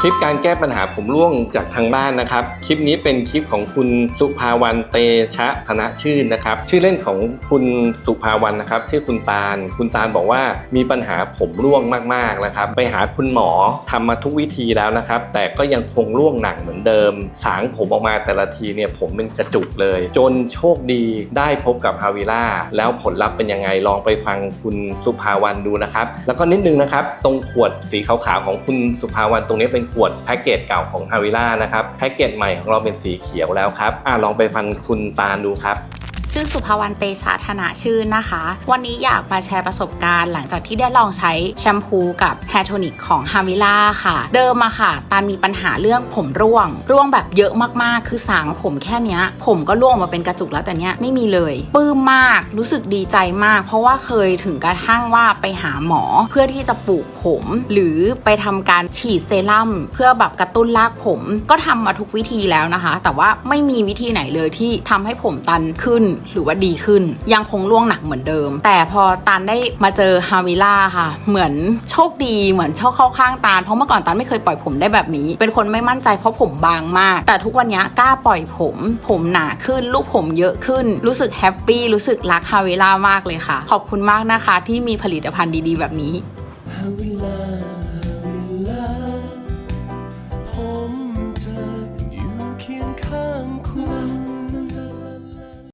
คลิปการแก้ปัญหาผมร่วงจากทางบ้านนะครับ คลิปนี้เป็นคลิปของคุณสุภาวันเตชะธนชื่นนะครับ ชื่อเล่นของคุณสุภาวันนะครับ ชื่อคุณตาล คุณตาลบอกว่ามีปัญหาผมร่วงมากๆนะครับ ไปหาคุณหมอทำมาทุกวิธีแล้วนะครับ แต่ก็ยังคงร่วงหนักเหมือนเดิม สางผมออกมาแต่ละทีเนี่ยผมเป็นกระจุกเลย จนโชคดีได้พบกับฮาวิล่าแล้วผลลัพธ์เป็นยังไงลองไปฟังคุณสุภาวันดูนะครับ แล้วก็นิดนึงนะครับ ตรงขวดสีขาวๆของคุณสุภาวันตรงนี้เป็นขวดแพ็กเกจเก่าของฮาวิล่านะครับแพ็กเกจใหม่ของเราเป็นสีเขียวแล้วครับอ่าลองไปฟันคุณตาลดูครับ ชื่อสุภวรรณเตชะธนาชื่นนะคะ วันนี้อยากมาแชร์ประสบการณ์หลังจากที่ได้ลองใช้แชมพูกับแฮร์โทนิกของฮาวิล่าค่ะ เดิมมาค่ะตานมีปัญหาเรื่องผมร่วง ร่วงแบบเยอะมากๆ คือสางผมแค่นี้ผมก็ร่วงมาเป็นกระจุกแล้วแต่เนี้ยไม่มีเลยปลื้มมากรู้สึกดีใจมาก เพราะว่าเคยถึงกระทั่งว่าไปหาหมอเพื่อที่จะปลูกผม หรือไปทำการฉีดเซรั่มเพื่อแบบกระตุ้นรากผม ก็ทำมาทุกวิธีแล้วนะคะ แต่ว่าไม่มีวิธีไหนเลยที่ทำให้ผมตันขึ้นหรือว่าดีขึ้น ยังคงร่วงหนักเหมือนเดิม แต่พอตันได้มาเจอฮาวิล่าค่ะ เหมือนโชคดีเหมือนโชคเข้าข้างตานเพราะเมื่อก่อนตันไม่เคยปล่อยผมได้แบบนี้ เป็นคนไม่มั่นใจเพราะผมบางมาก แต่ทุกวันนี้กล้าปล่อยผม ผมหนาขึ้นลูกผมเยอะขึ้น รู้สึกแฮปปี้รู้สึกรักฮาวิล่ามากเลยค่ะ ขอบคุณมากนะคะที่มีผลิตภัณฑ์ดีๆ แบบนี้ Hawila.